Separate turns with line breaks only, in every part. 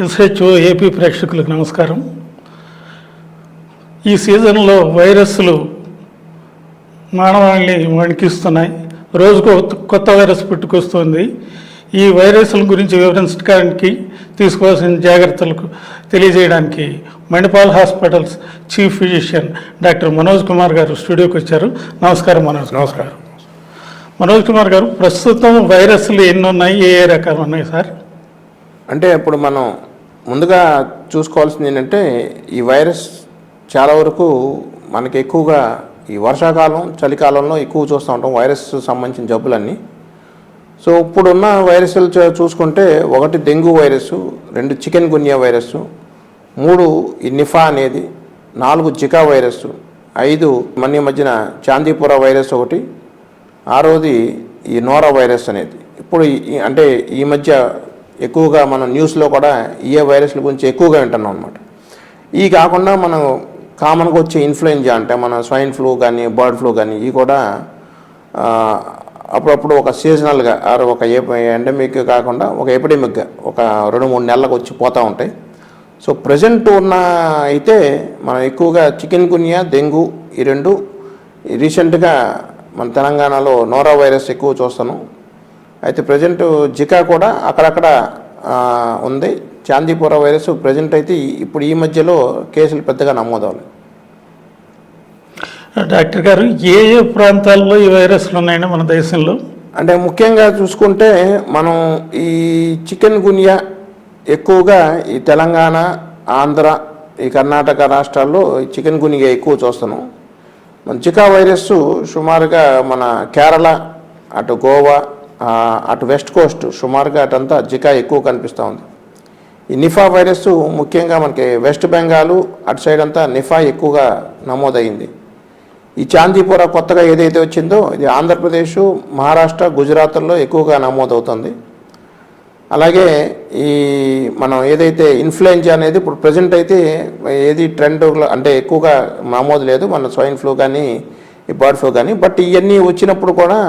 SHO AP ప్రేక్షకులకు నమస్కారం. ఈ సీజన్లో వైరస్లు మానవాళిని వణికిస్తున్నాయి. రోజుకు కొత్త వైరస్ పుట్టుకొస్తుంది. ఈ వైరస్ల గురించి వివరించడానికి తీసుకోవాల్సిన జాగ్రత్తలకు తెలియజేయడానికి Manipal hospitals chief physician doctor Manoj Kumar గారు స్టూడియోకి వచ్చారు. నమస్కారం మనోజ్. నమస్కారం. మనోజ్ కుమార్ గారు ప్రస్తుతం వైరస్లు ఎన్ని ఉన్నాయి? ఏ ఏ రకాలు ఉన్నాయి సార్?
అంటే ఇప్పుడు మనం ముందుగా చూసుకోవాల్సింది ఏంటంటే ఈ వైరస్ చాలా వరకు మనకి ఎక్కువగా ఈ వర్షాకాలం చలికాలంలో ఎక్కువ చూస్తూ ఉంటాం వైరస్ సంబంధించిన జబ్బులన్నీ. సో ఇప్పుడున్న వైరస్లు చూసుకుంటే ఒకటి డెంగ్యూ వైరస్ రెండు చికెన్ గున్యా వైరస్ మూడు ఈ నిఫా అనేది నాలుగు జికా వైరస్ ఐదు మన మధ్యన చాందీపుర వైరస్ ఒకటి ఆరోది ఈ నోరా వైరస్ అనేది. ఇప్పుడు అంటే ఈ మధ్య ఎక్కువగా మనం న్యూస్లో కూడా ఏ వైరస్ల గురించి ఎక్కువగా వింటున్నాం అనమాట ఈ కాకుండా మనం కామన్గా వచ్చే ఇన్ఫ్లుయెంజా అంటే మన స్వైన్ ఫ్లూ కానీ బర్డ్ ఫ్లూ కానీ ఇవి కూడా అప్పుడప్పుడు ఒక సీజనల్గా ఆర్ ఒక ఎండమిక్ కాకుండా ఒక ఎపిడమిక్గా ఒక రెండు మూడు నెలలకు వచ్చి పోతూ ఉంటాయి. సో ప్రజెంట్ ఉన్న అయితే మనం ఎక్కువగా చికెన్ గున్యా డెంగ్యూ ఈ రెండు రీసెంట్గా మన తెలంగాణలో నోరా వైరస్ ఎక్కువ చూస్తాను అయితే ప్రజెంట్ జికా కూడా అక్కడక్కడ ఉంది. చాందీపుర వైరస్ ప్రజెంట్ అయితే ఇప్పుడు ఈ మధ్యలో కేసులు పెద్దగా నమోదవ్వాలి
డాక్టర్ గారు ఏ ఏ ప్రాంతాల్లో ఈ వైరస్లు ఉన్నాయండి మన దేశంలో?
అంటే ముఖ్యంగా చూసుకుంటే మనం ఈ చికెన్ గున్యా ఎక్కువగా ఈ తెలంగాణ ఆంధ్ర ఈ కర్ణాటక రాష్ట్రాల్లో చికెన్ గునియా ఎక్కువ చూస్తున్నాం. మన జికా వైరస్ సుమారుగా మన కేరళ అటు గోవా అటు వెస్ట్ కోస్ట్ సుమారుగా అటంతా జికా ఎక్కువ కనిపిస్తూ ఉంది. ఈ నిఫా వైరస్ ముఖ్యంగా మనకి వెస్ట్ బెంగాల్ అటు సైడ్ అంతా నిఫా ఎక్కువగా నమోదైంది ఈ చాందీపుర కొత్తగా ఏదైతే వచ్చిందో ఇది ఆంధ్రప్రదేశ్ మహారాష్ట్ర గుజరాత్లో ఎక్కువగా నమోదవుతుంది. అలాగే ఈ మనం ఏదైతే ఇన్ఫ్లుయెంజా అనేది ఇప్పుడు ప్రజెంట్ అయితే ఏది ట్రెండ్ అంటే ఎక్కువగా నమోదు లేదు. మన స్వైన్ ఫ్లూ కానీ ఈ బర్డ్ ఫ్లూ కానీ బట్ ఇవన్నీ వచ్చినప్పుడు కూడా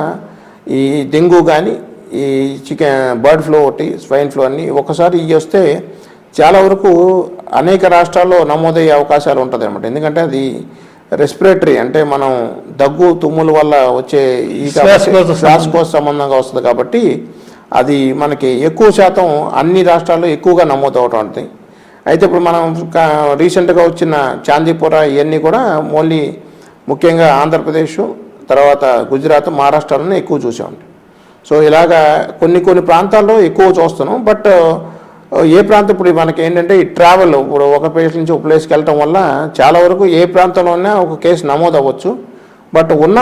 ఈ డెంగ్యూ కానీ ఈ చికెన్ బర్డ్ ఫ్లూ ఒకటి స్వైన్ ఫ్లూ అన్నీ ఒకసారి ఇవి వస్తే చాలా వరకు అనేక రాష్ట్రాల్లో నమోదయ్యే అవకాశాలు ఉంటుంది అనమాట ఎందుకంటే అది రెస్పిరేటరీ అంటే మనం దగ్గు తుమ్ముల వల్ల వచ్చే ఈ
శ్వాసకోశ
సంబంధంగా వస్తుంది కాబట్టి అది మనకి ఎక్కువ శాతం అన్ని రాష్ట్రాల్లో ఎక్కువగా నమోదు అవటం ఉంటుంది అయితే ఇప్పుడు మనం రీసెంట్గా వచ్చిన చాందీపుర ఇవన్నీ కూడా ఓన్లీ ముఖ్యంగా ఆంధ్రప్రదేశ్ తర్వాత గుజరాత్ మహారాష్ట్రలోనే ఎక్కువ చూసామండి సో ఇలాగా కొన్ని కొన్ని ప్రాంతాల్లో ఎక్కువ చూస్తున్నాం. బట్ ఏ ప్రాంతం ఇప్పుడు మనకి ఏంటంటే ఈ ట్రావెల్ ఇప్పుడు ఒక ప్లేస్ నుంచి ఒక ప్లేస్కి వెళ్ళటం వల్ల చాలా వరకు ఏ ప్రాంతంలో ఒక కేసు నమోదు అవ్వచ్చు బట్ ఉన్న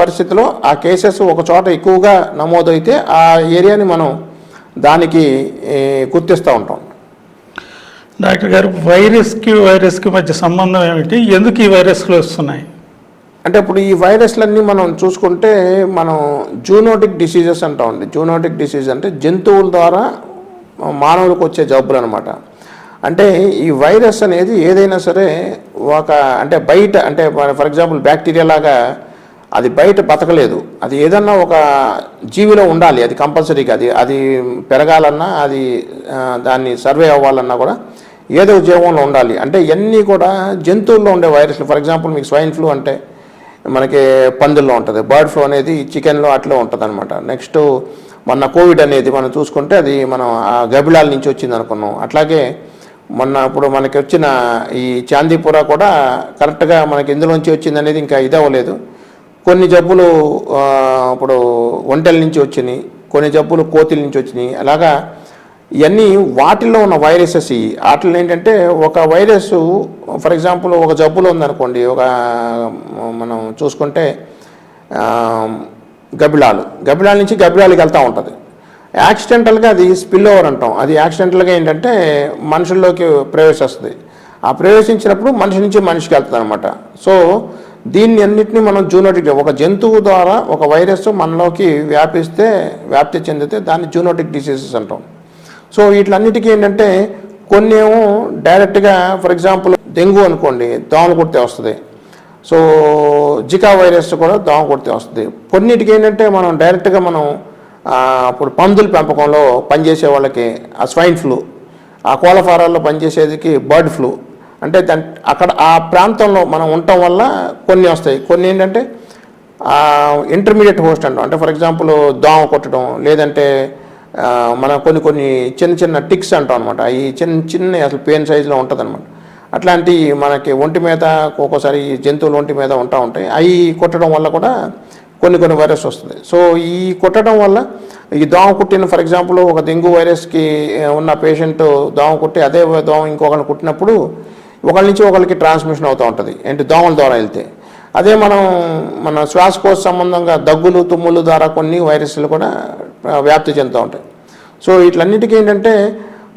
పరిస్థితిలో ఆ కేసెస్ ఒక చోట ఎక్కువగా నమోదైతే ఆ ఏరియాని మనం దానికి గుర్తిస్తూ ఉంటాం.
డాక్టర్ గారు వైరస్కి వైరస్కి మధ్య సంబంధం ఏమిటి? ఎందుకు ఈ వైరస్లు వస్తున్నాయి?
అంటే ఇప్పుడు ఈ వైరస్లన్నీ మనం చూసుకుంటే మనం జూనోటిక్ డిసీజెస్ అంటామండి జూనోటిక్ డిసీజ్ అంటే జంతువుల ద్వారా మానవులకు వచ్చే జబ్బులు అనమాట అంటే ఈ వైరస్ అనేది ఏదైనా సరే ఒక అంటే బయట అంటే ఫర్ ఎగ్జాంపుల్ బ్యాక్టీరియా లాగా అది బయట బతకలేదు. అది ఏదన్నా ఒక జీవిలో ఉండాలి. అది కంపల్సరీగా అది అది పెరగాలన్నా అది దాన్ని సర్వే అవ్వాలన్నా కూడా ఏదో జీవంలో ఉండాలి. అంటే ఇవన్నీ కూడా జంతువుల్లో ఉండే వైరస్లు. ఫర్ ఎగ్జాంపుల్ మీకు స్వైన్ ఫ్లూ అంటే మనకి పందుల్లో ఉంటుంది. బర్డ్ ఫ్లూ అనేది చికెన్లో అట్లా ఉంటుంది అనమాట నెక్స్ట్ మొన్న కోవిడ్ అనేది మనం చూసుకుంటే అది మనం ఆ గబిలాల నుంచి వచ్చింది అనుకున్నాం. అట్లాగే మొన్న ఇప్పుడు మనకి వచ్చిన ఈ చాందీపుర కూడా కరెక్ట్గా మనకి ఇందులోంచి వచ్చింది అనేది ఇంకా ఇదవ్వలేదు కొన్ని జబ్బులు ఇప్పుడు ఒంటెల నుంచి వచ్చినాయి కొన్ని జబ్బులు కోతిల నుంచి వచ్చినాయి. అలాగా ఇవన్నీ వాటిల్లో ఉన్న వైరసెస్ వాటిలో ఏంటంటే ఒక వైరస్ ఫర్ ఎగ్జాంపుల్ ఒక జబ్బులో ఉందనుకోండి ఒక మనం చూసుకుంటే గబిలాలు గబిలాల నుంచి గబిలాలకి వెళ్తూ ఉంటుంది. యాక్సిడెంటల్గా అది స్పిల్ ఓవర్ అంటాం. అది యాక్సిడెంటల్గా ఏంటంటే మనుషుల్లోకి ప్రవేశిస్తుంది. ఆ ప్రవేశించినప్పుడు మనిషి నుంచి మనిషికి వెళ్తుంది అనమాట సో దీన్ని అన్నింటినీ మనం జూనోటిక్ ఒక జంతువు ద్వారా ఒక వైరస్ మనలోకి వ్యాపిస్తే వ్యాప్తి చెందితే దాన్ని జూనోటిక్ డిసీజెస్ అంటాం. సో వీటిలన్నిటికీ ఏంటంటే కొన్ని ఏమో డైరెక్ట్గా ఫర్ ఎగ్జాంపుల్ డెంగ్యూ అనుకోండి దోమలు కుడితే వస్తుంది. సో జికా వైరస్ కూడా దోమ కొడితే వస్తుంది. కొన్నిటికి ఏంటంటే మనం డైరెక్ట్గా మనం ఇప్పుడు పందుల పెంపకంలో పనిచేసే వాళ్ళకి ఆ స్వైన్ ఫ్లూ ఆ కోళ్ళ ఫారాల్లో పనిచేసేదికి బర్డ్ ఫ్లూ. అంటే దా అక్కడ ఆ ప్రాంతంలో మనం ఉండటం వల్ల కొన్ని వస్తాయి. కొన్ని ఏంటంటే ఇంటర్మీడియట్ హోస్ట్ అంటాం. అంటే ఫర్ ఎగ్జాంపుల్ దోమ కొట్టడం లేదంటే మన కొన్ని కొన్ని చిన్న చిన్న టిక్స్ అంటాం అనమాట ఈ చిన్న చిన్న అసలు పెయిన్ సైజులో ఉంటుంది అనమాట అట్లాంటి మనకి ఒంటి మీద ఒక్కోసారి జంతువులు ఒంటి మీద ఉంటా ఉంటాయి. అవి కొట్టడం వల్ల కూడా కొన్ని కొన్ని వైరస్ వస్తుంది. సో ఈ కొట్టడం వల్ల ఈ దోమ కుట్టిన ఫర్ ఎగ్జాంపుల్ ఒక డెంగ్యూ వైరస్కి ఉన్న పేషెంట్ దోమ కుట్టి అదే దోమ ఇంకొకరిని కుట్టినప్పుడు ఒకళ్ళ నుంచి ఒకరికి ట్రాన్స్మిషన్ అవుతూ ఉంటుంది. ఏంటి దోమల ద్వారా వెళ్తే. అదే మనం మన శ్వాసకోశ సంబంధంగా దగ్గులు తుమ్ములు ద్వారా కొన్ని వైరస్లు కూడా వ్యాప్తి చెందుతూ ఉంటాయి. సో వీటిలన్నిటికీ ఏంటంటే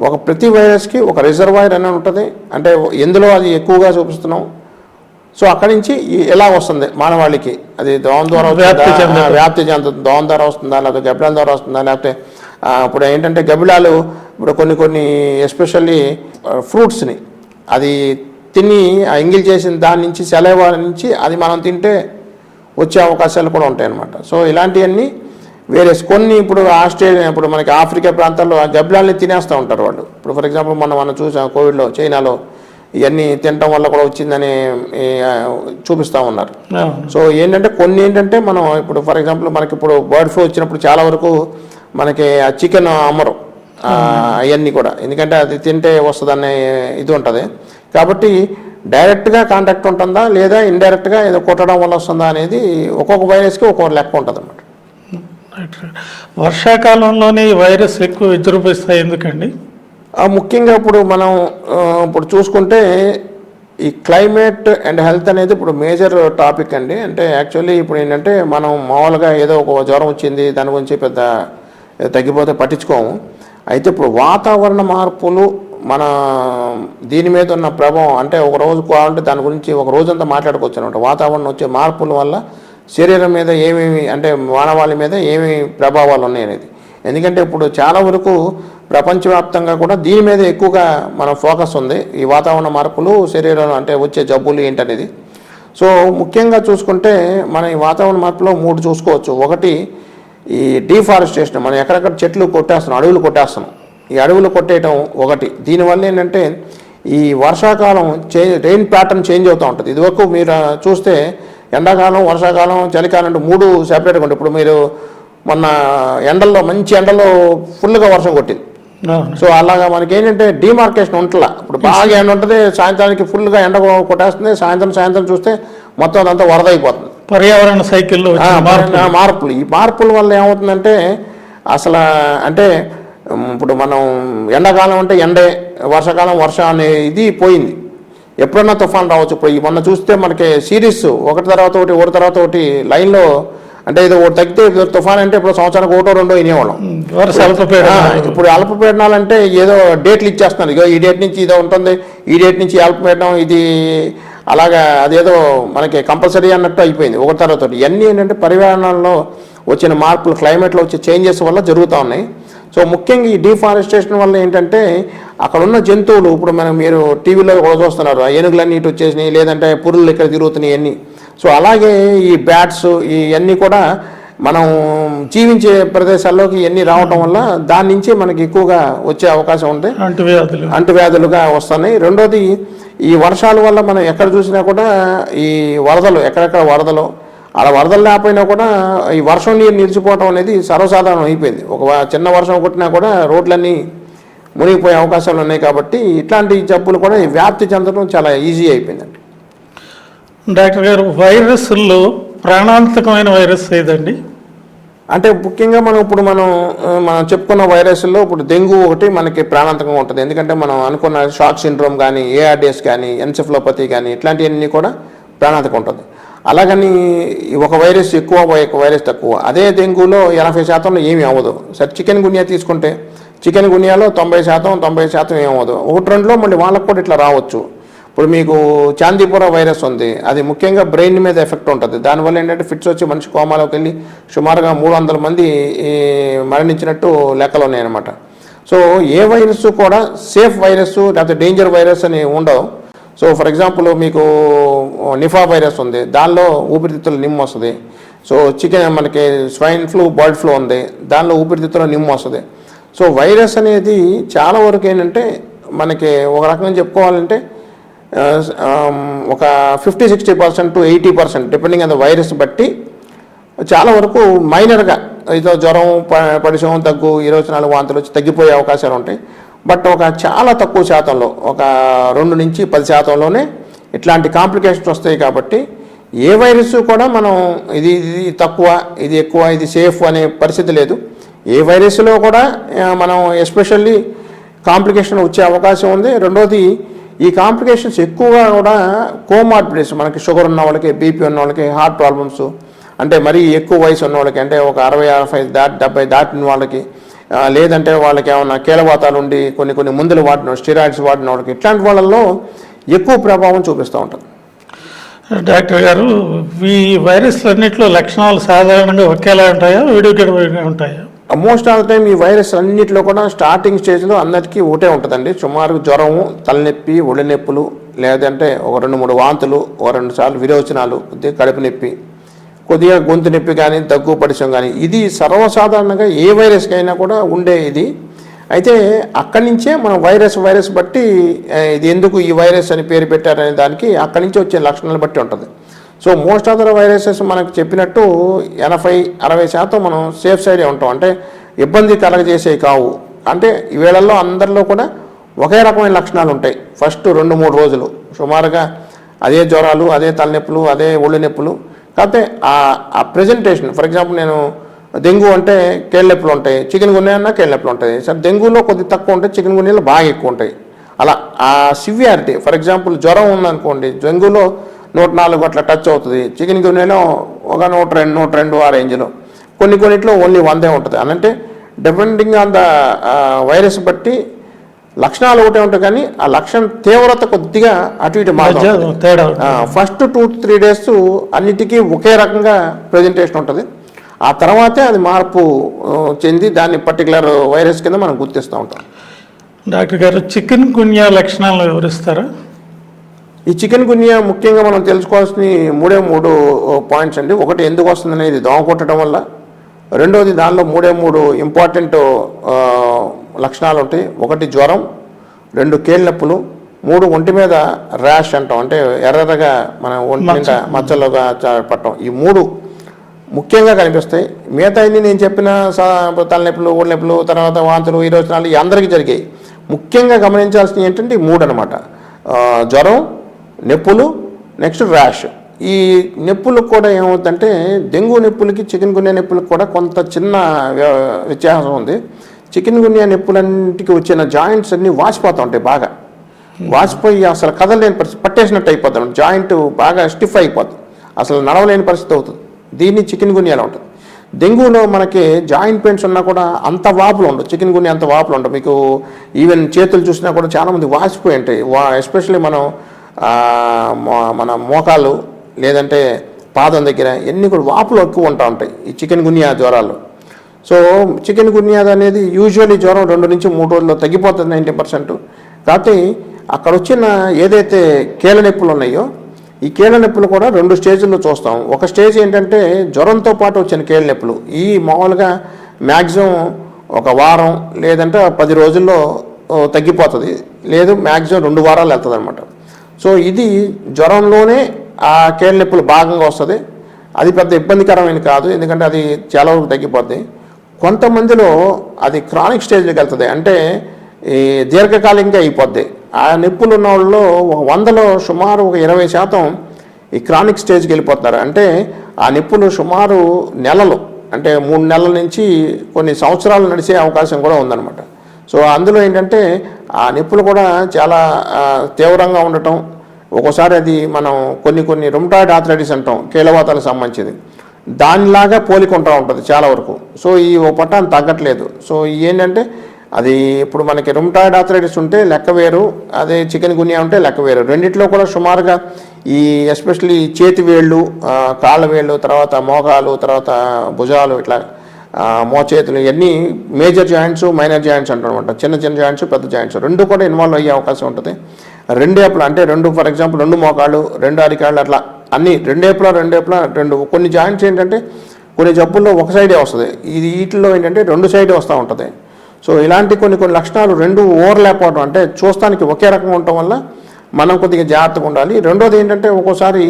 ఒక ప్రతి వైరస్కి ఒక రిజర్వాయర్ అని ఉంటుంది. అంటే ఎందులో అది ఎక్కువగా చూపిస్తున్నాం. సో అక్కడి నుంచి ఎలా వస్తుంది మానవాళికి? అది దోమ ద్వారా
వ్యాప్తి
వస్తుందా? వ్యాప్తి చెందుతుంది. దోమ ద్వారా వస్తుందా? లేకపోతే గబ్బిలాల ద్వారా వస్తుందా? లేకపోతే ఇప్పుడు ఏంటంటే గబ్బిలాలు ఇప్పుడు కొన్ని కొన్ని ఎస్పెషల్లీ ఫ్రూట్స్ని అది తిని ఆ ఎంగిల్ చేసిన దాని నుంచి సెలవు నుంచి అది మనం తింటే వచ్చే అవకాశాలు కూడా ఉంటాయి అన్నమాట సో ఇలాంటివన్నీ వేరే కొన్ని ఇప్పుడు ఆస్ట్రేలియా ఇప్పుడు మనకి ఆఫ్రికా ప్రాంతాల్లో ఆ గబ్బిలాల్ని తినేస్తూ ఉంటారు వాళ్ళు. ఇప్పుడు ఫర్ ఎగ్జాంపుల్ మనం మనం చూసాం కోవిడ్లో చైనాలో ఇవన్నీ తినటం వల్ల కూడా వచ్చిందని చూపిస్తూ ఉన్నారు. సో ఏంటంటే కొన్ని ఏంటంటే మనం ఇప్పుడు ఫర్ ఎగ్జాంపుల్ మనకి ఇప్పుడు బర్డ్ ఫ్లూ వచ్చినప్పుడు చాలా వరకు మనకి ఆ చికెన్ అమ్మరు. అవన్నీ కూడా. ఎందుకంటే అది తింటే వస్తుందనే ఇది ఉంటుంది. కాబట్టి డైరెక్ట్గా కాంటాక్ట్ ఉంటుందా లేదా ఇండైరెక్ట్గా ఏదో కొట్టడం వల్ల వస్తుందా అనేది ఒక్కొక్క వైరస్కి ఒక్కొక్క లెక్క ఉంటుంది అన్నమాట.
వర్షాకాలంలోనే ఈ వైరస్ ఎక్కువ విజృంభిస్తాయి ఎందుకండి?
ముఖ్యంగా ఇప్పుడు మనం ఇప్పుడు చూసుకుంటే ఈ క్లైమేట్ అండ్ హెల్త్ అనేది ఇప్పుడు మేజర్ టాపిక్ అండి. అంటే యాక్చువల్లీ ఇప్పుడు ఏంటంటే మనం మామూలుగా ఏదో ఒక జ్వరం వచ్చింది దాని గురించి పెద్ద తగ్గిపోతే పట్టించుకోము. అయితే ఇప్పుడు వాతావరణ మార్పులు మన దీని మీద ఉన్న ప్రభావం అంటే ఒక రోజు కావాలంటే దాని గురించి ఒక రోజంతా మాట్లాడుకోవచ్చు అనమాట. వాతావరణం వచ్చే మార్పుల వల్ల శరీరం మీద ఏమేమి అంటే మానవాళి మీద ఏమేమి ప్రభావాలు ఉన్నాయి అనేది. ఎందుకంటే ఇప్పుడు చాలా వరకు ప్రపంచవ్యాప్తంగా కూడా దీని మీద ఎక్కువగా మన ఫోకస్ ఉంది. ఈ వాతావరణ మార్పులు శరీరంలో అంటే వచ్చే జబ్బులు ఏంటనేది. సో ముఖ్యంగా చూసుకుంటే మన ఈ వాతావరణ మార్పులో మూడు చూసుకోవచ్చు. ఒకటి ఈ డీఫారెస్టేషన్. మనం ఎక్కడెక్కడ చెట్లు కొట్టేస్తున్నాం అడవులు కొట్టేస్తున్నాం. ఈ అడవులు కొట్టేయటం ఒకటి. దీనివల్ల ఏంటంటే ఈ వర్షాకాలం చే రెయిన్ ప్యాటర్న్ చేంజ్ అవుతూ ఉంటుంది. ఇదివరకు మీరు చూస్తే ఎండాకాలం వర్షాకాలం చలికాలం అంటే మూడు సెపరేట్గా ఉంటాయి. ఇప్పుడు మీరు మొన్న ఎండల్లో మంచి ఎండలో ఫుల్గా వర్షం కొట్టింది. సో అలాగా మనకి ఏంటంటే డిమార్కేషన్ ఉంటలా. ఇప్పుడు బాగా ఎండ ఉంటుంది సాయంత్రానికి ఫుల్గా ఎండ కొట్టేస్తుంది. సాయంత్రం సాయంత్రం చూస్తే మొత్తం అదంతా వరద అయిపోతుంది
పర్యావరణ సైకిల్లో
మార్పులు. ఈ మార్పుల వల్ల ఏమవుతుందంటే అసలు అంటే ఇప్పుడు మనం ఎండాకాలం అంటే ఎండే వర్షాకాలం వర్షం అనే ఇది పోయింది. ఎప్పుడన్నా తుఫాన్ రావచ్చు. ఇప్పుడు ఈ మొన్న చూస్తే మనకి సిరీస్ ఒకటి తర్వాత ఒకటి ఒకటి తర్వాత ఒకటి లైన్లో అంటే ఇది ఒకటి తగ్గితే తుఫాన్ అంటే ఇప్పుడు సంవత్సరానికి ఒకటో రెండో వినేవాళ్ళం. ఇప్పుడు అల్పపీడనాలు అంటే ఏదో డేట్లు ఇచ్చేస్తున్నారు. ఇగో ఈ డేట్ నుంచి ఇదో ఉంటుంది ఈ డేట్ నుంచి అల్పపీడనం ఇది అలాగా అదేదో మనకి కంపల్సరీ అన్నట్టు అయిపోయింది ఒకటి తర్వాత ఒకటి. ఇవన్నీ ఏంటంటే పరిమాణంలో వచ్చిన మార్పులు క్లైమేట్లో వచ్చే చేంజెస్ వల్ల జరుగుతూ ఉన్నాయి. సో ముఖ్యంగా ఈ డిఫారెస్టేషన్ వల్ల ఏంటంటే అక్కడ ఉన్న జంతువులు ఇప్పుడు మనం మీరు టీవీలో కూడా చూస్తున్నారు ఆ ఏనుగులన్నీ ఇటు వచ్చేసినాయి లేదంటే పురులు ఇక్కడ తిరుగుతున్నాయి ఇవన్నీ సో అలాగే ఈ బ్యాట్స్ ఇవన్నీ కూడా మనం జీవించే ప్రదేశాల్లోకి ఇవన్నీ రావటం వల్ల దాని నుంచి మనకి ఎక్కువగా వచ్చే అవకాశం ఉంది.
అంటువ్యాధులు.
అంటువ్యాధులుగా వస్తున్నాయి. రెండోది ఈ వర్షాల వల్ల మనం ఎక్కడ చూసినా కూడా ఈ వరదలు ఎక్కడెక్కడ వరదలు అలా వరదలు లేకపోయినా కూడా ఈ వర్షం నీరు నిలిచిపోవడం అనేది సర్వసాధారణం అయిపోయింది. ఒక చిన్న వర్షం కొట్టినా కూడా రోడ్లన్నీ మునిగిపోయే అవకాశాలు ఉన్నాయి కాబట్టి ఇట్లాంటి జబ్బులు కూడా ఈ వ్యాప్తి చెందడం చాలా ఈజీ అయిపోయిందండి.
డాక్టర్ గారు వైరస్లో ప్రాణాంతకమైన వైరస్ ఏదండి?
అంటే ముఖ్యంగా మనం ఇప్పుడు మనం మనం చెప్పుకున్న వైరస్లో ఇప్పుడు డెంగ్యూ ఒకటి మనకి ప్రాణాంతకంగా ఉంటుంది. ఎందుకంటే మనం అనుకున్న షాక్ సిండ్రోమ్ కానీ ఏఆర్డిఎస్ కానీ ఎన్సెఫ్లోపతి కానీ ఇట్లాంటివన్నీ కూడా ప్రాణాంతకం ఉంటుంది. అలాగని ఒక వైరస్ ఎక్కువ ఒక వైరస్ తక్కువ. అదే డెంగ్యూలో ఎనభై శాతంలో ఏమీ అవ్వదు. సరే చికెన్ గున్యా తీసుకుంటే చికెన్ గునియాలో తొంభై శాతం తొంభై శాతం ఏమవ్వదు. ఒకటి రెండులో మళ్ళీ వాళ్ళకు కూడా ఇట్లా రావచ్చు. ఇప్పుడు మీకు చాందీపుర వైరస్ ఉంది. అది ముఖ్యంగా బ్రెయిన్ మీద ఎఫెక్ట్ ఉంటుంది. దానివల్ల ఏంటంటే ఫిట్స్ వచ్చి మనిషి కోమాలోకి వెళ్ళి సుమారుగా మూడు వందల మంది ఈ, మరణించినట్టు లెక్కలు ఉన్నాయన్నమాట. సో ఏ వైరస్ కూడా సేఫ్ వైరస్ లేకపోతే డేంజర్ వైరస్ అని ఉండవు. సో ఫర్ ఎగ్జాంపుల్ మీకు నిఫా వైరస్ ఉంది. దానిలో ఊపిరితిత్తుల నిమ్ము వస్తుంది. సో చికెన్ మనకి స్వైన్ ఫ్లూ బర్డ్ ఫ్లూ ఉంది. దానిలో ఊపిరితిత్తుల నిమ్ము వస్తుంది. సో వైరస్ అనేది చాలా వరకు ఏంటంటే మనకి ఒక రకంగా చెప్పుకోవాలంటే ఒక fifty sixty percent to eighty percent depending on the virus బట్టి చాలా వరకు మైనర్గా ఏదో జ్వరం ప- పడిశం దగ్గు ఇరవై నాలుగు వాంతులు వచ్చి తగ్గిపోయే అవకాశాలు ఉంటాయి. బట్ ఒక చాలా తక్కువ శాతంలో ఒక రెండు నుంచి పది శాతంలోనే ఇట్లాంటి కాంప్లికేషన్స్ వస్తాయి కాబట్టి ఏ వైరస్ కూడా మనం ఇది ఇది తక్కువ ఇది ఎక్కువ ఇది సేఫ్ అనే పరిస్థితి లేదు. ఏ వైరస్లో కూడా మనం ఎస్పెషల్లీ కాంప్లికేషన్ వచ్చే అవకాశం ఉంది. రెండోది ఈ కాంప్లికేషన్స్ ఎక్కువగా కూడా కోమార్బిడిటీస్ మనకి షుగర్ ఉన్న వాళ్ళకి బీపీ ఉన్న వాళ్ళకి హార్ట్ ప్రాబ్లమ్స్ అంటే మరీ ఎక్కువ వయసు ఉన్న వాళ్ళకి అంటే ఒక అరవై అరవై దాటి డెబ్బై దాటిన వాళ్ళకి లేదంటే వాళ్ళకి ఏమైనా కీలవాతాలు ఉండి కొన్ని కొన్ని మందులు వాడిన స్టిరాయిడ్స్ వాడిన వాళ్ళకి ఇట్లాంటి వాళ్ళల్లో ఎక్కువ ప్రభావం చూపిస్తూ ఉంటుంది
డాక్టర్ గారు ఈ వైరస్లు అన్నింటిలో లక్షణాలు సాధారణంగా ఒకేలా ఉంటాయా? విడివిడిగా ఉంటాయా?
మోస్ట్ ఆఫ్ ద టైం ఈ వైరస్ అన్నింటిలో కూడా స్టార్టింగ్ స్టేజ్లో అందరికీ ఒకటే ఉంటుందండి. సుమారు జ్వరము తలనొప్పి ఒళ్ళు నొప్పులు లేదంటే ఒక రెండు మూడు వాంతులు ఒక రెండు సార్లు విరోచనాలు కొద్దిగా కడుపు నొప్పి కొద్దిగా గొంతు నొప్పి కానీ దగ్గు పడిచం కానీ ఇది సర్వసాధారణంగా ఏ వైరస్కి అయినా కూడా ఉండే ఇది. అయితే అక్కడి నుంచే మనం వైరస్ వైరస్ బట్టి ఇది ఎందుకు ఈ వైరస్ అని పేరు పెట్టారనే దానికి అక్కడి నుంచి వచ్చే లక్షణాలు బట్టి ఉంటుంది. So most of the viruses మనకు చెప్పినట్టు ఎనభై అరవై శాతం మనం సేఫ్ సైడే ఉంటాం. అంటే ఇబ్బంది కలగజేసేవి కావు. అంటే ఈ వేళల్లో అందరిలో కూడా ఒకే రకమైన లక్షణాలు ఉంటాయి. ఫస్ట్ రెండు మూడు రోజులు. సుమారుగా అదే జ్వరాలు అదే తలనొప్పులు అదే ఒళ్ళు నొప్పులు. కాకపోతే ఆ ప్రెజెంటేషన్ ప్రజెంటేషన్ ఫర్ ఎగ్జాంపుల్ నేను డెంగ్యూ అంటే కేళ్ళెప్పులు ఉంటాయి. చికెన్ గున్యా కేళ్ళ నొప్పులు ఉంటాయి. సరే డెంగ్యూలో కొద్ది తక్కువ ఉంటాయి చికెన్ గున్యాలో బాగా ఎక్కువ ఉంటాయి. అలా ఆ సివియారిటీ ఫర్ ఎగ్జాంపుల్ జ్వరం ఉందనుకోండి డెంగ్యూలో నూట నాలుగు అట్లా టచ్ అవుతుంది. చికెన్ గున్యాలో ఒక నూట రెండు నూట రెండు ఆ రేంజ్లో. కొన్ని కొన్నిట్లో ఓన్లీ వందే ఉంటుంది. అని అంటే డిపెండింగ్ ఆన్ ద వైరస్ బట్టి లక్షణాలు ఒకటే ఉంటాయి కానీ ఆ లక్షణం తీవ్రత కొద్దిగా అటు ఇటు.
తేడా.
ఫస్ట్ టూ త్రీ డేస్ అన్నిటికీ ఒకే రకంగా ప్రజెంటేషన్ ఉంటుంది. ఆ తర్వాతే అది మార్పు చెంది దాన్ని పర్టికులర్ వైరస్ కింద మనం గుర్తిస్తూ ఉంటాం.
డాక్టర్ గారు చికెన్ గున్యా లక్షణాలను వివరిస్తారా?
ఈ చికెన్ గున్యా ముఖ్యంగా మనం తెలుసుకోవాల్సిన మూడే మూడు పాయింట్స్ అండి. ఒకటి ఎందుకు వస్తుంది అనేది దోమ కొట్టడం వల్ల. రెండోది దానిలో మూడే మూడు ఇంపార్టెంట్ లక్షణాలు ఉంటాయి. ఒకటి జ్వరం రెండు కీళ్ళ నొప్పులు మూడు ఒంటి మీద ర్యాష్ అంటాం. అంటే ఎర్రగా మన ఒంటి మీద మచ్చలుగా పట్టడం ఈ మూడు ముఖ్యంగా కనిపిస్తాయి. మిగతా అన్ని నేను చెప్పిన తలనొప్పులు ఒళ్ళు నొప్పులు తర్వాత వాంతులు ఈ రోజునాలు ఈ అందరికీ జరిగాయి. ముఖ్యంగా గమనించాల్సినవి ఏంటంటే ఈ మూడు అనమాట జ్వరం నొప్పులు నెక్స్ట్ ర్యాష్. ఈ నొప్పులకు కూడా ఏమవుతుందంటే డెంగ్యూ నొప్పులకి చికెన్ గున్యా నొప్పులకు కూడా కొంత చిన్న వ్య- వ్యత్యాసం ఉంది. చికెన్ గున్యా నొప్పులన్నిటికీ వచ్చిన జాయింట్స్ అన్నీ వాచిపోతూ ఉంటాయి బాగా. వాచిపోయి అసలు కదలలేని పరిస్థితి పట్టేసినట్టు అయిపోతుంది జాయింట్ బాగా స్టిఫ్ అయిపోతుంది అసలు నడవలేని పరిస్థితి అవుతుంది. దీన్ని చికెన్ గున్యాలో ఉంటుంది డెంగ్యూలో మనకి జాయింట్ పెయిన్స్ ఉన్నా కూడా అంత వాపులు ఉండవు. చికెన్ గున్యా అంత వాపులు ఉండవు. మీకు ఈవెన్ చేతులు చూసినా కూడా చాలామంది వాసిపోయి ఉంటాయి. వా ఎస్పెషల్లీ మనం మన మోకాలు లేదంటే పాదం దగ్గర ఎన్ని కూడా వాపులు ఎక్కువ ఉంటా ఉంటాయి ఈ చికెన్ గున్యా జ్వరాలు. సో చికెన్ గున్యా అనేది యూజువల్లీ జ్వరం రెండు నుంచి మూడు రోజుల్లో తగ్గిపోతుంది నైంటీ పర్సెంట్. కాబట్టి అక్కడ వచ్చిన ఏదైతే కీళ్ళ నొప్పులు ఉన్నాయో ఈ కీళ్ళ నొప్పులు కూడా రెండు స్టేజ్ల్లో చూస్తాం. ఒక స్టేజ్ ఏంటంటే జ్వరంతో పాటు వచ్చిన కీళ్ళ నొప్పులు. ఈ మామూలుగా మ్యాక్సిమం ఒక వారం లేదంటే పది రోజుల్లో తగ్గిపోతుంది. లేదు మ్యాక్సిమం రెండు వారాలు వెళ్తుంది అనమాట సో ఇది జ్వరంలోనే ఆ కీళ్ళ నొప్పులు భాగంగా వస్తుంది. అది పెద్ద ఇబ్బందికరమైన కాదు ఎందుకంటే అది చాలా వరకు తగ్గిపోద్ది. కొంతమందిలో అది క్రానిక్ స్టేజ్లోకి వెళ్తుంది. అంటే ఈ దీర్ఘకాలికంగా అయిపోద్ది. ఆ నొప్పులు ఉన్న వాళ్ళు ఒక వందలో సుమారు ఒక ఇరవై శాతం ఈ క్రానిక్ స్టేజ్కి వెళ్ళిపోతున్నారు. అంటే ఆ నొప్పులు సుమారు నెలలు అంటే మూడు నెలల నుంచి కొన్ని సంవత్సరాలు నడిచే అవకాశం కూడా ఉందన్నమాట. సో అందులో ఏంటంటే ఆ నొప్పులు కూడా చాలా తీవ్రంగా ఉండటం ఒక్కోసారి అది మనం కొన్ని కొన్ని రుమటాయిడ్ ఆథరైటిస్ అంటాం కీలవాతాలకు సంబంధించింది దానిలాగా పోలికొంటూ ఉంటుంది చాలా వరకు. సో ఈ ఓ పట్టాన్ని తగ్గట్లేదు. సో ఏంటంటే అది ఇప్పుడు మనకి రుమటాయిడ్ ఆథరైటిస్ ఉంటే లెక్క వేరు అదే చికెన్ గున్యా ఉంటే లెక్క వేరు. రెండిట్లో కూడా సుమారుగా ఈ ఎస్పెషల్లీ చేతి వేళ్ళు కాళ్ళ వేళ్ళు తర్వాత మోకాలు తర్వాత భుజాలు ఇట్లా మోచేతులు ఇవన్నీ మేజర్ జాయింట్స్ మైనర్ జాయింట్స్ అంటారనమాట చిన్న చిన్న జాయింట్స్ పెద్ద జాయింట్స్. రెండు కూడా ఇన్వాల్వ్ అయ్యే అవకాశం ఉంటుంది. రెండేపులు అంటే రెండు ఫర్ ఎగ్జాంపుల్ రెండు మోకాళ్ళు రెండు అరికాళ్ళు అట్లా అన్ని రెండేపులా రెండేపులా రెండు కొన్ని జాయింట్స్ ఏంటంటే కొన్ని జబ్బుల్లో ఒక సైడే వస్తుంది. ఇది వీటిలో ఏంటంటే రెండు సైడే వస్తూ ఉంటుంది. సో ఇలాంటి కొన్ని కొన్ని లక్షణాలు రెండు ఓవర్లాప్ అవడం అంటే చూస్తానికి ఒకే రకంగా ఉండటం వల్ల మనం కొద్దిగా జాగ్రత్తగా ఉండాలి. రెండోది ఏంటంటే ఒక్కోసారి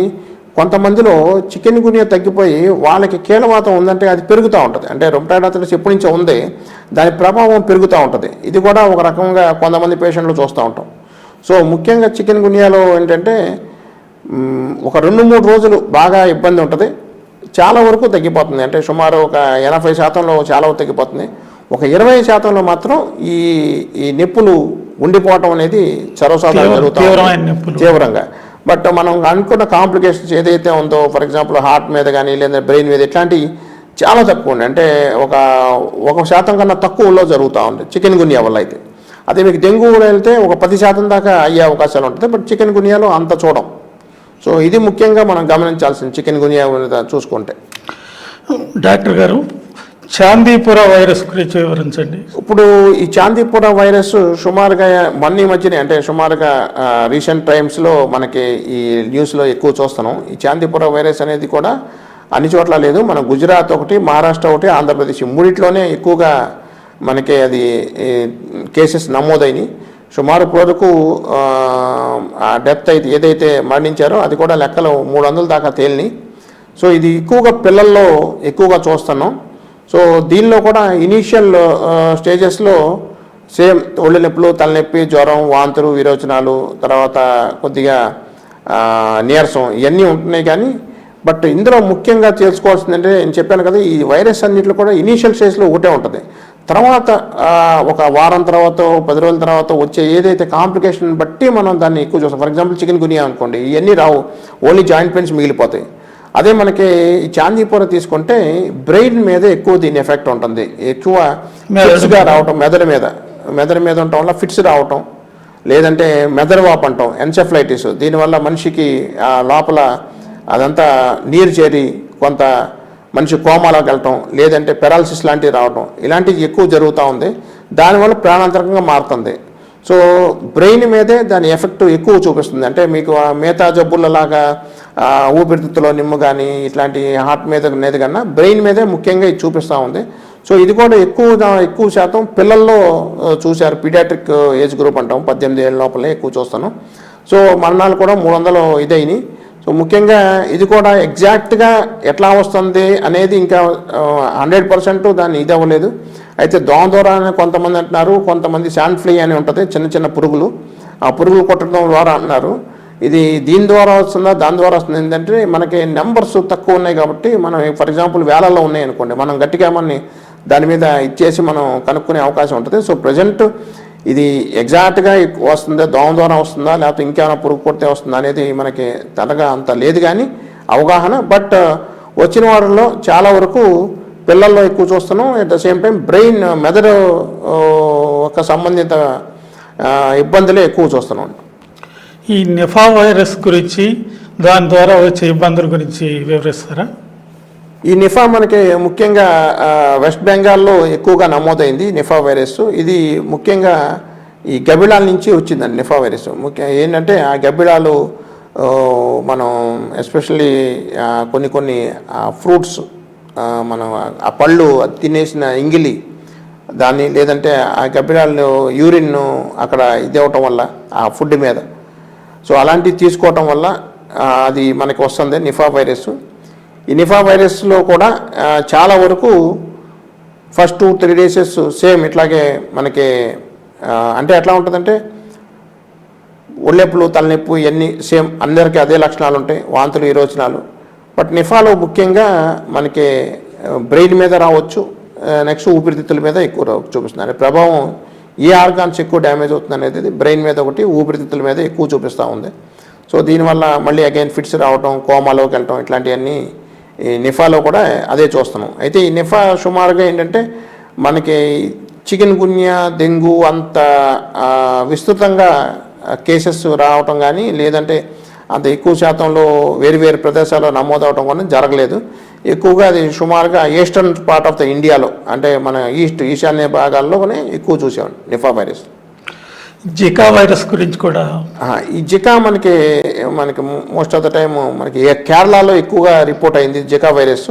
కొంతమందిలో చికెన్ గునియా తగ్గిపోయి వాళ్ళకి కీలవాతం ఉందంటే అది పెరుగుతూ ఉంటుంది. అంటే రొమటాయిడ్ ఆర్థరైటిస్ ఎప్పటి నుంచో ఉంది దాని ప్రభావం పెరుగుతూ ఉంటుంది. ఇది కూడా ఒక రకంగా కొంతమంది పేషెంట్లు చూస్తూ ఉంటాం. సో ముఖ్యంగా చికెన్ గునియాలో ఏంటంటే ఒక రెండు మూడు రోజులు బాగా ఇబ్బంది ఉంటుంది. చాలా వరకు తగ్గిపోతుంది. అంటే సుమారు ఒక ఎనభై శాతంలో చాలా వరకు తగ్గిపోతుంది. ఒక ఇరవై శాతంలో మాత్రం ఈ ఈ నొప్పులు ఉండిపోవటం అనేది సర్వసాధారణ
తీవ్ర-
జరుగుతూ
తీవ్రమైన
ఉంటుంది.
నొప్పులు.
తీవ్రంగా. బట్ మనం అనుకున్న కాంప్లికేషన్స్ ఏదైతే ఉందో ఫర్ ఎగ్జాంపుల్ హార్ట్ మీద కానీ లేదా బ్రెయిన్ మీద ఇట్లాంటివి చాలా తక్కువ ఉండే. అంటే ఒక ఒక శాతం కన్నా తక్కువలో జరుగుతూ ఉంది చికెన్ గునియా వల్ల అయితే. అదే మీకు డెంగ్యూ కూడా వెళ్తే ఒక పది శాతం దాకా అయ్యే అవకాశాలు ఉంటుంది. బట్ చికెన్ గునియాలో అంత చూడం. సో ఇది ముఖ్యంగా మనం గమనించాల్సింది చికెన్ గునియా చూసుకుంటే.
డాక్టర్ గారు చాందీపుర వైరస్ గురించి వివరించండి.
ఇప్పుడు ఈ చాందీపుర వైరస్ సుమారుగా మొన్న మధ్యనే అంటే సుమారుగా రీసెంట్ టైమ్స్లో మనకి ఈ న్యూస్లో ఎక్కువ చూస్తున్నాం. ఈ చాందీపుర వైరస్ అనేది కూడా అన్ని చోట్ల లేదు. మన గుజరాత్ ఒకటి మహారాష్ట్ర ఒకటి ఆంధ్రప్రదేశ్ మూడిట్లోనే ఎక్కువగా మనకి అది కేసెస్ నమోదైనవి సుమారు వరకు ఆ డెత్ అయితే ఏదైతే మరణించారో అది కూడా లెక్కలు మూడు వందల దాకా తేలినాయి. సో ఇది ఎక్కువగా పిల్లల్లో ఎక్కువగా చూస్తున్నాం. సో దీనిలో కూడా ఇనీషియల్ స్టేజెస్లో సేమ్ ఒళ్ళు నొప్పులు తలనొప్పి జ్వరం వాంతులు విరోచనాలు తర్వాత కొద్దిగా నీరసం ఇవన్నీ ఉంటున్నాయి కానీ బట్ ఇందులో ముఖ్యంగా తెలుసుకోవాల్సిందంటే నేను చెప్పాను కదా ఈ వైరస్ అన్నింటిలో కూడా ఇనీషియల్ స్టేజ్లో ఒకటే ఉంటుంది. తర్వాత ఒక వారం తర్వాత పది రోజుల తర్వాత వచ్చే ఏదైతే కాంప్లికేషన్ బట్టి మనం దాన్ని ఎక్కువ చూస్తాం. ఫర్ ఎగ్జాంపుల్ చికెన్ గునియా అనుకోండి ఇవన్నీ రావు. ఓన్లీ జాయింట్ పెయిన్స్ మిగిలిపోతాయి. అదే మనకి ఈ చాందీపూర తీసుకుంటే బ్రెయిన్ మీద ఎక్కువ దీని ఎఫెక్ట్ ఉంటుంది. ఎక్కువ ఫిట్స్గా రావటం మెదడు మీద మెదడు మీద ఉండటం వల్ల ఫిట్స్ రావటం లేదంటే మెదడు వాపు అంటాం ఎన్సెఫ్లైటిస్ దీనివల్ల మనిషికి ఆ లోపల అదంతా నీరు చేరి కొంత మనిషి కోమాలోకి వెళ్ళటం లేదంటే పెరాలసిస్ లాంటివి రావటం ఇలాంటివి ఎక్కువ జరుగుతూ ఉంది. దానివల్ల ప్రాణాంతరంగా మారుతుంది. సో బ్రెయిన్ మీదే దాని ఎఫెక్ట్ ఎక్కువ చూపిస్తుంది. అంటే మీకు ఆ మిగతా జబ్బులలాగా ఆ, ఊపిరితిత్తులో నిమ్ము కానీ ఇట్లాంటి హార్ట్ మీద అనేది కన్నా బ్రెయిన్ మీదే ముఖ్యంగా ఇది చూపిస్తూ ఉంది. సో ఇది కూడా ఎక్కువ ఎక్కువ శాతం పిల్లల్లో చూశారు. పీడియాట్రిక్ ఏజ్ గ్రూప్ అంటాం. పద్దెనిమిది ఏళ్ళ లోపలే ఎక్కువ చూస్తాను. సో మరణాలు కూడా మూడు వందలు ఇదైనాయి సో ముఖ్యంగా ఇది కూడా ఎగ్జాక్ట్గా ఎట్లా వస్తుంది అనేది ఇంకా హండ్రెడ్ పర్సెంట్ దాన్ని ఇది అవ్వలేదు. అయితే దోమ ద్వారా అని కొంతమంది అంటున్నారు. కొంతమంది శాండ్ ఫ్లీ అని ఉంటుంది. చిన్న చిన్న పురుగులు. ఆ పురుగులు కొట్టడం ద్వారా అంటున్నారు. ఇది దీని ద్వారా వస్తుందా? దాని ద్వారా వస్తుంది? ఏంటంటే మనకి నెంబర్స్ తక్కువ ఉన్నాయి కాబట్టి మనం ఫర్ ఎగ్జాంపుల్ వేలల్లో ఉన్నాయి అనుకోండి. మనం గట్టిగా మనని దాని మీద ఇచ్చేసి మనం కనుక్కునే అవకాశం ఉంటుంది. సో ప్రజెంట్ ఇది ఎగ్జాక్ట్గా వస్తుందా? దోమ ద్వారా వస్తుందా? లేకపోతే ఇంకేమైనా పురుగు కొడితే వస్తుందా అనేది మనకి తనగా అంత లేదు కానీ అవగాహన. బట్ uh, వచ్చిన వారిలో చాలా వరకు పిల్లల్లో ఎక్కువ చూస్తున్నాం. At the same time brain మెదడు ఒక సంబంధిత uh, ఇబ్బందులే ఎక్కువ చూస్తున్నాం.
ఈ నిఫా వైరస్ గురించి దాని ద్వారా వచ్చే ఇబ్బందుల గురించి వివరిస్తారా?
ఈ నిఫా మనకి ముఖ్యంగా వెస్ట్ బెంగాల్లో ఎక్కువగా నమోదైంది నిఫా వైరస్. ఇది ముఖ్యంగా ఈ గబిళాల నుంచి వచ్చిందండి నిఫా వైరస్. ముఖ్య ఏంటంటే ఆ గబిళాలు మనం ఎస్పెషల్లీ కొన్ని కొన్ని ఫ్రూట్స్ మనం ఆ పళ్ళు తినేసిన ఇంగిలి దాన్ని లేదంటే ఆ గబ్బిలాలు యూరిన్ అక్కడ ఇది అవటం వల్ల ఆ ఫుడ్ మీద. సో అలాంటివి తీసుకోవటం వల్ల అది మనకి వస్తుంది నిఫా వైరస్. ఈ నిఫా వైరస్లో కూడా చాలా వరకు first two three days same ఇట్లాగే మనకి అంటే ఎట్లా ఉంటుందంటే ఒళ్ళెప్పులు తలనొప్పి ఇవన్నీ సేమ్ అందరికీ అదే లక్షణాలు ఉంటాయి వాంతులు విరోచనాలు. బట్ నిఫాలో ముఖ్యంగా మనకి బ్రెయిన్ మీద రావచ్చు నెక్స్ట్ ఊపిరితిత్తుల మీద ఎక్కువ చూపిస్తుంది అంటే ప్రభావం ఏ ఆర్గాన్స్ ఎక్కువ డ్యామేజ్ అవుతుంది అనేది బ్రెయిన్ మీద ఒకటి ఊపిరితిత్తుల మీద ఎక్కువ చూపిస్తూ ఉంది. సో దీనివల్ల మళ్ళీ అగైన్ ఫిట్స్ రావటం కోమాలోకి వెళ్ళటం ఇట్లాంటివన్నీ ఈ నిఫాలో కూడా అదే చూస్తున్నాం. అయితే ఈ నిఫా సుమారుగా ఏంటంటే మనకి చికెన్ గున్యా డెంగ్యూ అంత విస్తృతంగా కేసెస్ రావటం కానీ లేదంటే అంత ఎక్కువ శాతంలో వేరు వేరు ప్రదేశాల్లో నమోదవటం కూడా జరగలేదు. ఎక్కువగా అది సుమారుగా ఈస్టర్న్ పార్ట్ ఆఫ్ ద ఇండియాలో అంటే మన ఈస్ట్ ఈశాన్య భాగాల్లోనే ఎక్కువ చూసామండి నిఫా వైరస్.
జికా వైరస్ గురించి కూడా.
ఈ జికా మనకి మనకి మోస్ట్ ఆఫ్ ద టైమ్ మనకి కేరళలో ఎక్కువగా రిపోర్ట్ అయింది జికా వైరస్.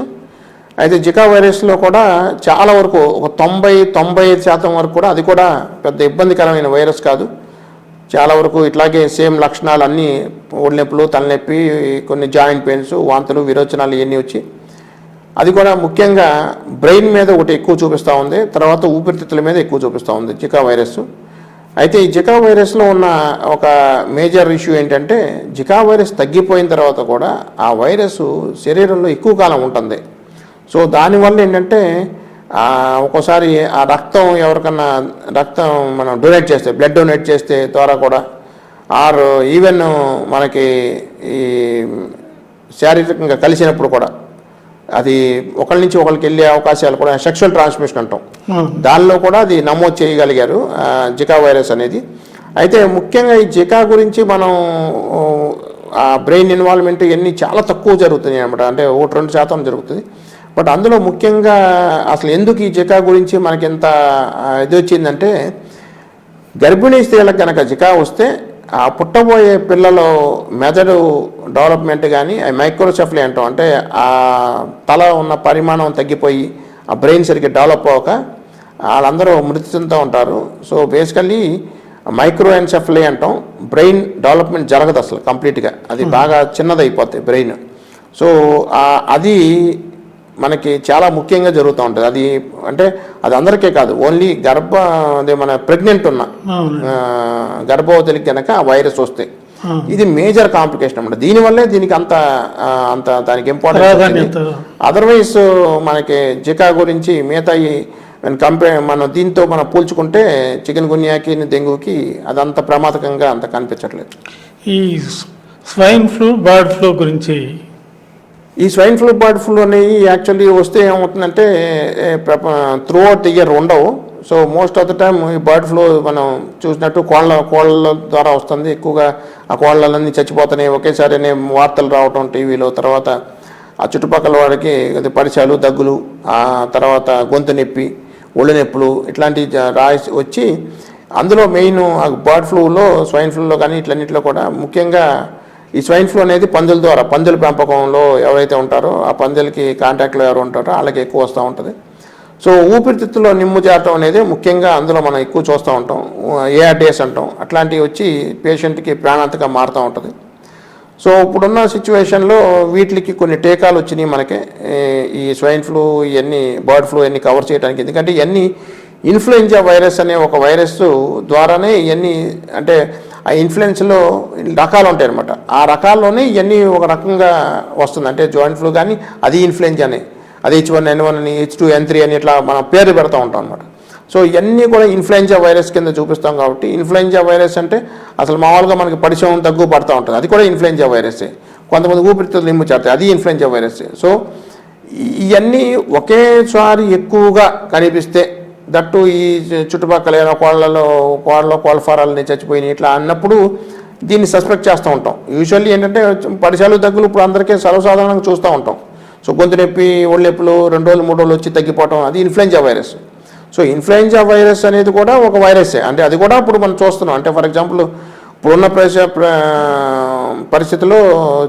అయితే జికా వైరస్లో కూడా చాలా వరకు ఒక తొంభై తొంభై ఐదు శాతం వరకు కూడా అది కూడా పెద్ద ఇబ్బందికరమైన వైరస్ కాదు. చాలా వరకు ఇట్లాగే సేమ్ లక్షణాలు అన్నీ ఒళ్ళు నొప్పులు తలనొప్పి కొన్ని జాయింట్ పెయిన్స్ వాంతులు విరోచనాలు ఇవన్నీ వచ్చి అది కూడా ముఖ్యంగా బ్రెయిన్ మీద ఒకటి ఎక్కువ చూపిస్తూ ఉంది తర్వాత ఊపిరితిత్తుల మీద ఎక్కువ చూపిస్తూ ఉంది జికా వైరస్. అయితే ఈ జికా వైరస్లో ఉన్న ఒక మేజర్ ఇష్యూ ఏంటంటే జికా వైరస్ తగ్గిపోయిన తర్వాత కూడా ఆ వైరస్ శరీరంలో ఎక్కువ కాలం ఉంటుంది. సో దానివల్ల ఏంటంటే ఒక్కోసారి ఆ రక్తం ఎవరికన్నా రక్తం మనం డొనేట్ చేస్తే బ్లడ్ డొనేట్ చేస్తే ద్వారా కూడా ఆర్ ఈవెన్ మనకి ఈ శారీరకంగా కలిసినప్పుడు కూడా అది ఒకరి నుంచి ఒకరికి వెళ్ళే అవకాశాలు కూడా సెక్షువల్ ట్రాన్స్మిషన్ అంటాం. దానిలో కూడా అది నమోదు చేయగలిగారు జికా వైరస్ అనేది. అయితే ముఖ్యంగా ఈ జికా గురించి మనం ఆ బ్రెయిన్ ఇన్వాల్వ్మెంట్ ఇవన్నీ చాలా తక్కువ జరుగుతున్నాయి అనమాట అంటే ఒకటి రెండు శాతం జరుగుతుంది. బట్ అందులో ముఖ్యంగా అసలు ఎందుకు ఈ జికా గురించి మనకి ఎంత ఆ, ఇది వచ్చిందంటే గర్భిణీ స్త్రీలకు కనుక జికా వస్తే ఆ పుట్టబోయే పిల్లలు మెదడు డెవలప్మెంట్ కానీ మైక్రోసెఫ్లీ అంటాం అంటే ఆ తల ఉన్న పరిమాణం తగ్గిపోయి ఆ బ్రెయిన్ సరిగ్గా డెవలప్ అవ్వక వాళ్ళందరూ మృతి చెందుతూ ఉంటారు. సో బేసికల్లీ మైక్రో ఎన్సెఫ్లీ అంటాం బ్రెయిన్ డెవలప్మెంట్ జరగదు అసలు కంప్లీట్గా. అది బాగా చిన్నదైపోతుంది బ్రెయిన్. సో అది మనకి చాలా ముఖ్యంగా జరుగుతూ ఉంటుంది. అది అంటే అది అందరికీ కాదు. ఓన్లీ గర్భ అదే మన ప్రెగ్నెంట్ ఉన్న గర్భవతులకి కనుక ఆ వైరస్ వస్తే. ఇది మేజర్ కాంప్లికేషన్ అన్నమాట. దీనివల్లే దీనికి అంత అంత దానికి
ప్రాధాన్యత.
అదర్వైజ్ మనకి జికా గురించి మిగతా కంపేర్ మనం దీంతో మనం పోల్చుకుంటే చికెన్ గున్యాకి డెంగ్యూకి అదంత ప్రమాదకంగా అంత కనిపించట్లేదు.
ఈ స్వైన్ ఫ్లూ బర్డ్ ఫ్లూ గురించి
ఈ స్వైన్ ఫ్లూ బర్డ్ ఫ్లూ అనేవి యాక్చువల్లీ వస్తే ఏమవుతుందంటే త్రూ అవుట్ ది ఇయర్ ఉండవు. So most of the time ఈ బర్డ్ ఫ్లూ మనం చూసినట్టు కోళ్ళ కోళ్ళ ద్వారా వస్తుంది. ఎక్కువగా ఆ కోళ్ళలన్నీ చచ్చిపోతున్నాయి. ఒకేసారి అనే వార్తలు రావటం టీవీలో. తర్వాత ఆ చుట్టుపక్కల వాడికి అది పరిచయాలు దగ్గులు ఆ తర్వాత గొంతు నొప్పి ఒళ్ళు నొప్పులు ఇట్లాంటివి రాసి వచ్చి అందులో మెయిన్ ఆ బర్డ్ ఫ్లూలో స్వైన్ ఫ్లూలో కానీ ఇట్లన్నింటిలో కూడా ముఖ్యంగా ఈ స్వైన్ ఫ్లూ అనేది పందుల ద్వారా పందుల పెంపకంలో ఎవరైతే ఉంటారో ఆ పందులకి కాంటాక్ట్లో ఎవరు ఉంటారో వాళ్ళకి ఎక్కువ వస్తూ ఉంటుంది. సో ఊపిరితిత్తులో నిమ్ము చేరటం అనేది ముఖ్యంగా అందులో మనం ఎక్కువ చూస్తూ ఉంటాం. ఏఆర్డిఎస్ అంటాం. అట్లాంటివి వచ్చి పేషెంట్కి ప్రాణాంతగా మారుతూ ఉంటుంది. సో ఇప్పుడున్న సిచ్యువేషన్లో వీటికి కొన్ని టీకాలు వచ్చినాయి మనకి. ఈ స్వైన్ ఫ్లూ ఇవన్నీ బర్డ్ ఫ్లూ ఇవన్నీ కవర్ చేయడానికి ఎందుకంటే ఇవన్నీ ఇన్ఫ్లుయెంజా వైరస్ అనే ఒక వైరస్ ద్వారానే ఇవన్నీ అంటే ఆ ఇన్ఫ్లుయెన్స్లో రకాలు ఉంటాయి అనమాట ఆ రకాల్లోనే ఇవన్నీ ఒక రకంగా వస్తుంది. అంటే జాయింట్ ఫ్లూ కానీ అది ఇన్ఫ్లుయెంజానే అది హెచ్ వన్ ఎన్ వన్ అని హెచ్ టూ ఎన్ త్రీ అని ఇట్లా మనం పేరు పెడతా ఉంటాం అనమాట సో ఇవన్నీ కూడా ఇన్ఫ్లుయెంజా వైరస్ కింద చూపిస్తాం కాబట్టి ఇన్ఫ్లుయెంజా వైరస్ అంటే అసలు మామూలుగా మనకి పరిశ్రమం తగ్గు పడుతూ ఉంటుంది. అది కూడా ఇన్ఫ్లుయెంజా వైరసే. కొంతమంది ఊపిరితిత్తులు నిమ్ము చేస్తాయి. అది ఇన్ఫ్లుయెంజా వైరసే. సో ఇవన్నీ ఒకేసారి ఎక్కువగా కనిపిస్తే దట్టు ఈ చుట్టుపక్కల ఏదో కోళ్ళలో కోళ్ళలో కోళ్ళ ఫారాలని చచ్చిపోయినాయి ఇట్లా అన్నప్పుడు దీన్ని సస్పెక్ట్ చేస్తూ ఉంటాం. యూజువల్లీ ఏంటంటే పడిశాలు దగ్గులు ఇప్పుడు అందరికీ సర్వసాధారణంగా చూస్తూ ఉంటాం. సో గొంతు నొప్పి ఒళ్ళు నొప్పులు రెండు రోజులు మూడు రోజులు వచ్చి తగ్గిపోవటం అది influenza virus so influenza virus అనేది కూడా ఒక వైరసే అంటే అది కూడా ఇప్పుడు మనం చూస్తున్నాం. అంటే ఫర్ ఎగ్జాంపుల్ ఇప్పుడున్న ప్రదేశ పరిస్థితుల్లో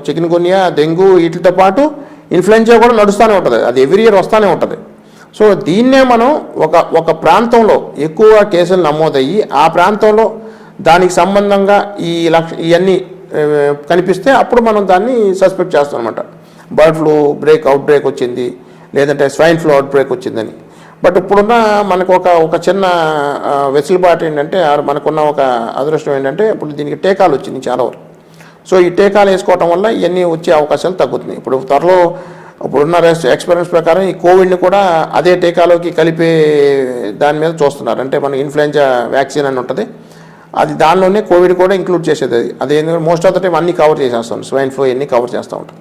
చికెన్ గున్యా డెంగ్యూ వీటితో పాటు ఇన్ఫ్లుయెంజా కూడా నడుస్తూనే ఉంటుంది. అది ఎవ్రీ ఇయర్ వస్తూనే ఉంటుంది. సో దీన్నే మనం ఒక ఒక ప్రాంతంలో ఎక్కువ కేసులు నమోదయ్యి ఆ ప్రాంతంలో దానికి సంబంధంగా ఈ లక్ష ఇవన్నీ కనిపిస్తే అప్పుడు మనం దాన్ని సస్పెక్ట్ చేస్తాం అనమాట bird flu break out break వచ్చింది లేదంటే స్వైన్ ఫ్లూ అవుట్ బ్రేక్ వచ్చిందని. బట్ ఇప్పుడున్న మనకు ఒక ఒక చిన్న వెసులుబాటు ఏంటంటే మనకున్న ఒక అదృష్టం ఏంటంటే ఇప్పుడు దీనికి టీకాలు వచ్చింది చాలా వరకు. సో ఈ టీకాలు వేసుకోవటం వల్ల ఇవన్నీ వచ్చే అవకాశాలు తగ్గుతున్నాయి. ఇప్పుడు త్వరలో ఇప్పుడున్న రెస్ట్ ఎక్స్పీరియన్స్ ప్రకారం ఈ కోవిడ్ని కూడా అదే టీకాలోకి కలిపే దాని మీద చూస్తున్నారు. అంటే మనకి ఇన్ఫ్లుయెంజా వ్యాక్సిన్ అని ఉంటుంది. అది దానిలోనే కోవిడ్ కూడా ఇంక్లూడ్ చేసేది అది. అది మోస్ట్ ఆఫ్ ద టైం అన్ని కవర్ చేసేస్తాం. స్వైన్ ఫ్లూ అన్ని కవర్ చేస్తూ ఉంటాం.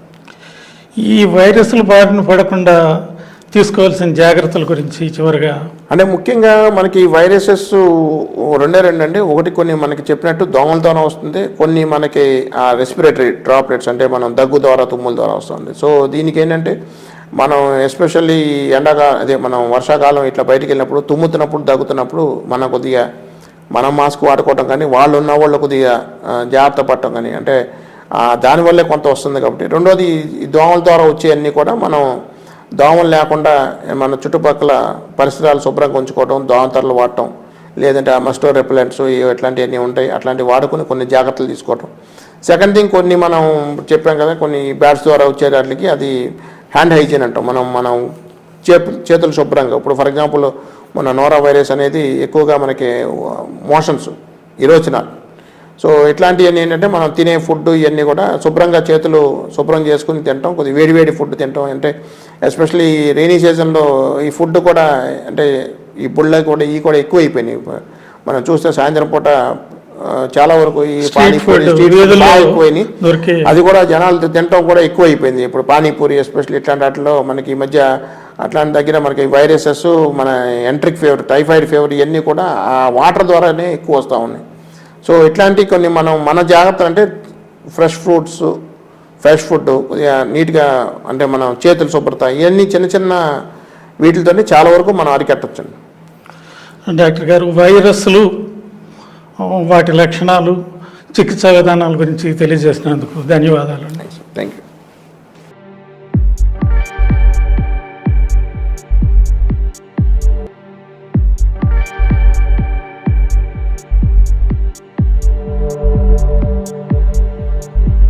ఈ వైరస్ల బారిన పడకుండా తీసుకోవాల్సిన జాగ్రత్తల గురించి చివరిగా
అంటే ముఖ్యంగా మనకి వైరసెస్ రెండే రెండు అండి. ఒకటి కొన్ని మనకి చెప్పినట్టు దోమల ద్వారా వస్తుంది. కొన్ని మనకి ఆ రెస్పిరేటరీ డ్రాప్లెట్స్ అంటే మనం దగ్గు ద్వారా తుమ్ముల ద్వారా వస్తుంది. సో దీనికి ఏంటంటే మనం ఎస్పెషల్లీ ఎండాకాలం అదే మనం వర్షాకాలం ఇట్లా బయటికి వెళ్ళినప్పుడు తుమ్ముతున్నప్పుడు దగ్గుతున్నప్పుడు మనం కొద్దిగా మనం మాస్క్ వాడుకోవటం కానీ వాళ్ళు ఉన్న వాళ్ళు కొద్దిగా జాగ్రత్త పడటం కానీ అంటే దానివల్లే కొంత వస్తుంది కాబట్టి. రెండోది దోమల ద్వారా వచ్చేవన్నీ కూడా మనం దోమలు లేకుండా మన చుట్టుపక్కల పరిసరాలు శుభ్రంగా ఉంచుకోవడం దోమతరలు వాడటం లేదంటే ఆ మస్టో రెప్లెంట్స్ ఇట్లాంటివన్నీ ఉంటాయి అట్లాంటివి వాడుకొని కొన్ని జాగ్రత్తలు తీసుకోవటం. సెకండ్ థింగ్ కొన్ని మనం చెప్పాం కదా కొన్ని బ్యాట్స్ ద్వారా వచ్చే వాటికి అది హ్యాండ్ హైజీన్ అంటాం. మనం మనం చేపు చేతులు శుభ్రంగా ఇప్పుడు ఫర్ ఎగ్జాంపుల్ మన నోరా వైరస్ అనేది ఎక్కువగా మనకి మోషన్స్ ఇరోచినాల్. సో ఇట్లాంటివన్నీ ఏంటంటే మనం తినే ఫుడ్ ఇవన్నీ కూడా శుభ్రంగా చేతులు శుభ్రం చేసుకుని తింటాం కొద్దిగా వేడి వేడి ఫుడ్ తింటాం. అంటే ఎస్పెషల్లీ రైనీ సీజన్లో ఈ ఫుడ్ కూడా అంటే ఈ బుళ్ళ కూడా ఈ కూడా ఎక్కువ అయిపోయినాయి. మనం చూస్తే సాయంత్రం పూట చాలా వరకు ఈ పానీపూరి ఎక్కువైనాయి అది కూడా జనాలు తినటం కూడా ఎక్కువ అయిపోయింది. ఇప్పుడు పానీపూరి ఎస్పెషల్లీ ఇట్లాంటి వాటిలో మనకి ఈ మధ్య అట్లాంటి దగ్గర మనకి వైరసెస్ మన ఎంట్రిక్ ఫీవర్ టైఫాయిడ్ ఫీవర్ ఇవన్నీ కూడా ఆ వాటర్ ద్వారానే ఎక్కువ వస్తూ ఉన్నాయి. సో ఇట్లాంటి కొన్ని మనం మన జాగ్రత్తలు అంటే ఫ్రెష్ ఫ్రూట్స్ ఫ్రెష్ ఫుడ్ నీట్గా అంటే మనం చేతులు శుభ్రత ఇవన్నీ చిన్న చిన్న వీటితోనే చాలా వరకు మనం అరికట్టచ్చు
డాక్టర్ గారు వైరస్లు వాటి లక్షణాలు చికిత్సా విధానాల గురించి తెలియజేసినందుకు ధన్యవాదాలు.
Thank you